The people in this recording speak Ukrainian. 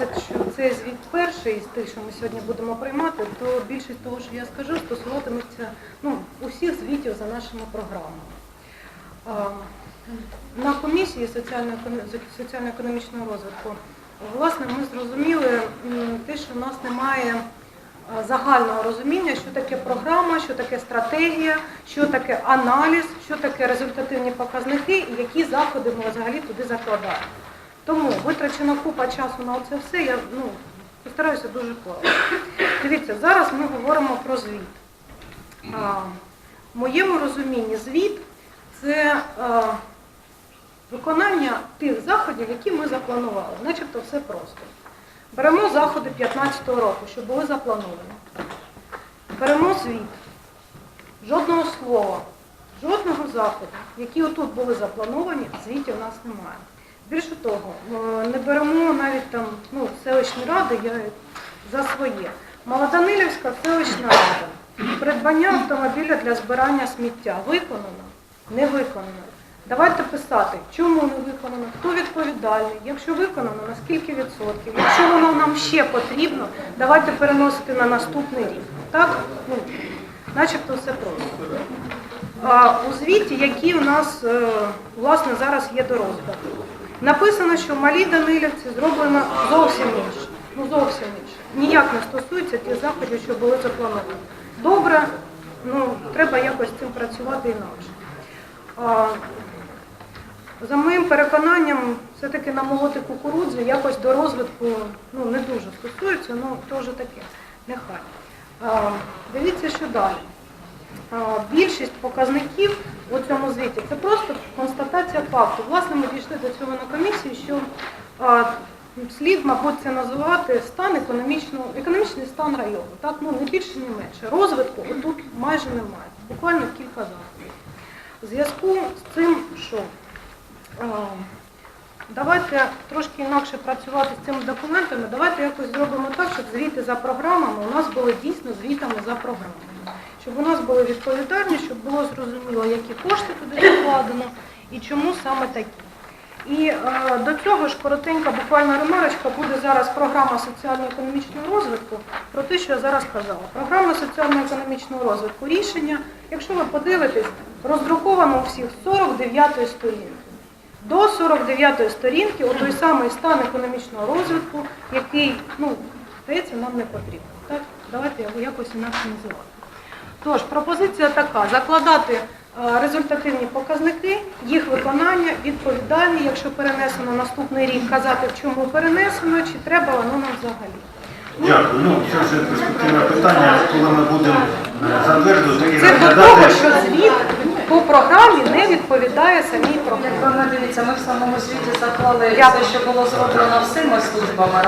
сподіваюся, що цей звіт перший з тих, що ми сьогодні будемо приймати, то більшість того, що я скажу, стосуватиметься ну, усіх звітів за нашими програмами. На комісії соціально-економ- соціально-економічного розвитку власне ми зрозуміли те, що в нас немає загального розуміння, що таке програма, що таке стратегія, що таке аналіз, що таке результативні показники і які заходи ми взагалі туди закладаємо. Тому витрачена купа часу на це все, я ну, постараюся дуже коротко. Дивіться, зараз ми говоримо про звіт. А, в моєму розумінні звіт це а, виконання тих заходів, які ми запланували. Начебто все просто. Беремо заходи 2015 року, що були заплановані. Беремо звіт. Жодного слова, жодного заходу, які отут були заплановані, в звіті у нас немає. Більше того, е, не беремо навіть там ну, селищні ради, я за своє. Молоданилівська селищна рада. Придбання автомобіля для збирання сміття виконано? Не виконано. Давайте писати, чому не виконано, хто відповідальний, якщо виконано, на скільки відсотків, якщо воно нам ще потрібно, давайте переносити на наступний рік. Так? Ну, начебто все просто. А, у звіті, які у нас е, власне зараз є до розгляду. Написано, що в малій Данилівці зроблено зовсім інше. Ну зовсім інше. Ніяк не стосується тих заходів, що були заплановані. Добре, ну треба якось з цим працювати інакше. А, за моїм переконанням, все-таки намолоти кукурудзу якось до розвитку ну, не дуже стосується, ну теж таке, нехай. А, дивіться, що далі. А, Більшість показників у цьому звіті це просто факту. Власне, ми дійшли до цього на комісії, що а, слід, мабуть, це називати стан економічного, економічний стан району. Так, ну не більше, ні менше. Розвитку тут майже немає, буквально кілька заходів. У зв'язку з цим, що а, давайте трошки інакше працювати з цими документами, давайте якось зробимо так, щоб звіти за програмами у нас були дійсно звітами за програмами. Щоб у нас були відповідальні, щоб було зрозуміло, які кошти туди закладено і чому саме такі. І е, до цього ж коротенька буквально ремарочка буде зараз програма соціально-економічного розвитку про те, що я зараз казала. Програма соціально-економічного розвитку рішення, якщо ви подивитесь, роздруковано у всіх з 49 сторінки. До 49 сторінки у той самий стан економічного розвитку, який, ну, здається, нам не потрібен. Так? Давайте його якось інакше називати. Тож, пропозиція така: закладати результативні показники, їх виконання, відповідальні, якщо перенесено наступний рік, казати, в чому перенесено, чи треба воно нам взагалі. Дякую. Ну, це вже перспективне питання, коли ми будемо е, затверджувати і Це до того, розглядати. що звіт по програмі не відповідає самій програмі. Як ви дивіться, ми в самому звіті заклали Дякую. все, що було зроблено всіма службами.